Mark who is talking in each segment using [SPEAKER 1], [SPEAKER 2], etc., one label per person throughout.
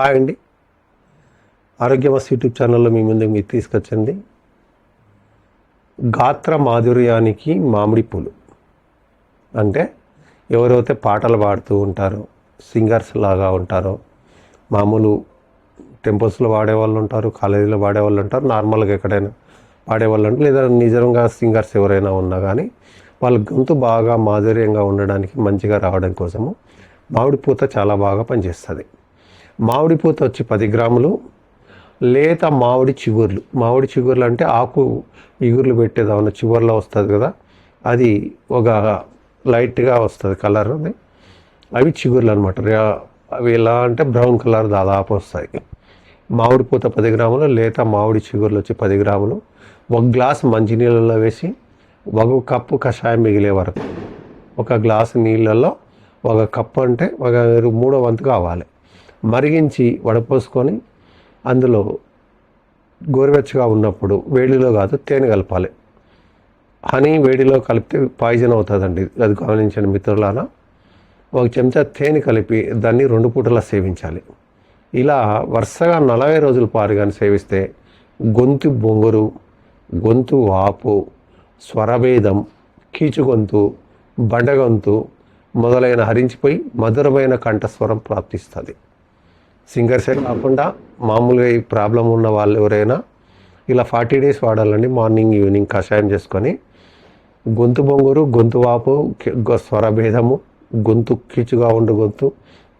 [SPEAKER 1] Hi అండి. ఆరోగ్యవస్ YouTube ఛానల్లో మీ ముందుకు మీరు తీసుకొచ్చండి గాత్ర మాధుర్యానికి మామిడి పూలు. అంటే ఎవరైతే పాటలు పాడుతూ ఉంటారో సింగర్స్ లాగా ఉంటారో మామూలు టెంపుల్స్లో వాడే వాళ్ళు ఉంటారు కాలేజీలో వాడే వాళ్ళు ఉంటారు నార్మల్గా ఎక్కడైనా పాడేవాళ్ళు ఉంటారు లేదా నిజంగా సింగర్స్ ఎవరైనా ఉన్నా కానీ వాళ్ళ గొంతు బాగా మాధుర్యంగా ఉండడానికి మంచిగా రావడం కోసము మామిడి పూత చాలా బాగా పనిచేస్తుంది. మామిడి పూత వచ్చి పది గ్రాములు లేత మామిడి చిగుర్లు. మామిడి చిగుర్లు అంటే ఆకు ఇగుర్లు పెట్టేది చివర్లో వస్తుంది కదా అది ఒక లైట్గా వస్తుంది కలర్ అది. అవి చిగుర్లు అనమాట అవి ఎలా అంటే బ్రౌన్ కలర్ దాదాపు వస్తాయి. మామిడి పూత పది గ్రాములు లేత మామిడి చిగుర్లు వచ్చి పది గ్రాములు. ఒక గ్లాస్ మంచినీళ్ళలో వేసి ఒక కప్పు కషాయం మిగిలే వరకు. ఒక గ్లాసు నీళ్ళల్లో ఒక కప్పు అంటే ఒక మూడో వంతు కావాలి. మరిగించి వడపోసుకొని అందులో గోరువెచ్చగా ఉన్నప్పుడు వేడిలో కాదు తేనె కలపాలి. హనీ వేడిలో కలిపితే పాయిజన్ అవుతుందండి. అది గమనించండి మిత్రులారా. ఒక చెంచా తేనె కలిపి దాన్ని రెండు పూటలా సేవించాలి. ఇలా వరుసగా నలభై రోజుల పాటు కానీ సేవిస్తే గొంతు బొంగురు గొంతు వాపు స్వరభేదం కీచుగొంతు బండగొంతు మొదలైన హరించిపోయి మధురమైన కంఠస్వరం ప్రాప్తిస్తుంది. సింగర్సే కాకుండా మామూలుగా ఈ ప్రాబ్లం ఉన్న వాళ్ళు ఎవరైనా ఇలా ఫార్టీ డేస్ వాడాలండి మార్నింగ్ ఈవినింగ్ కషాయం చేసుకొని. గొంతు బొంగురు గొంతు వాపు స్వరభేదము గొంతు కీచుగా ఉండు గొంతు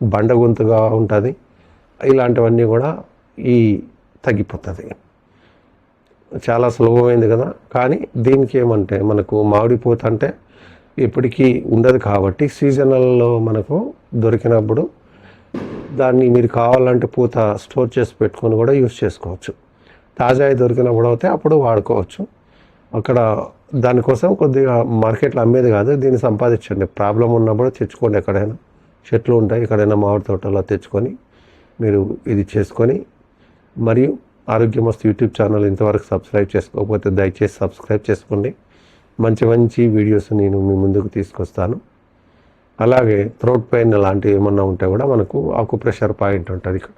[SPEAKER 1] బండ గొంతుగా ఉంటుంది. ఇలాంటివన్నీ కూడా ఈ తగ్గిపోతుంది. చాలా సులభమైంది కదా. కానీ దీనికి ఏమంటే మనకు మామిడి పూత అంటే ఇప్పటికీ ఉండదు కాబట్టి సీజనల్లో మనకు దొరికినప్పుడు దాన్ని మీరు కావాలంటే పూత స్టోర్ చేసి పెట్టుకొని కూడా యూస్ చేసుకోవచ్చు. తాజా దొరికినప్పుడు అయితే అప్పుడు వాడుకోవచ్చు. అక్కడ దానికోసం కొద్దిగా మార్కెట్లో అమ్మేది కాదు దీన్ని సంపాదించండి. ప్రాబ్లం ఉన్నప్పుడు తెచ్చుకోండి ఎక్కడైనా. చెట్లు ఉంటాయి ఎక్కడైనా మామిడి తోటలో తెచ్చుకొని మీరు ఇది చేసుకొని మరియు ఆరోగ్యమస్తు యూట్యూబ్ ఛానల్ ఇంతవరకు సబ్స్క్రైబ్ చేసుకోకపోతే దయచేసి సబ్స్క్రైబ్ చేసుకోండి. మంచి మంచి వీడియోస్ నేను మీ ముందుకు తీసుకొస్తాను. అలాగే థ్రోట్ పెయిన్ లాంటివి ఏమన్నా ఉంటే కూడా మనకు ఆకు ప్రెషర్ పాయింట్ ఉంటుంది ఇక్కడ.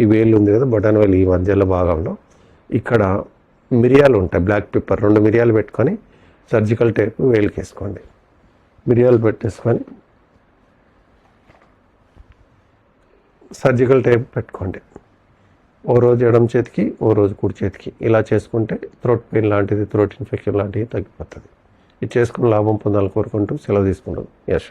[SPEAKER 1] ఈ వేలు ఉంది కదా బటన్ వేలు ఈ మధ్యలో భాగంలో. ఇక్కడ మిరియాలు ఉంటాయి బ్లాక్ పెప్పర్ రెండు మిరియాలు పెట్టుకొని సర్జికల్ టేప్ వేలుకి వేసుకోండి మిరియాలు పెట్టేసుకొని సర్జికల్ టేప్ పెట్టుకోండి. ఓ రోజు ఎడం చేతికి ఓ రోజు కుడి చేతికి. ఇలా చేసుకుంటే థ్రోట్ పెయిన్ లాంటిది థ్రోట్ ఇన్ఫెక్షన్ లాంటివి తగ్గిపోతుంది. ఇది చేసుకుని లాభం పొందాలని కోరుకుంటూ సెలవు తీసుకుంటాం యశ్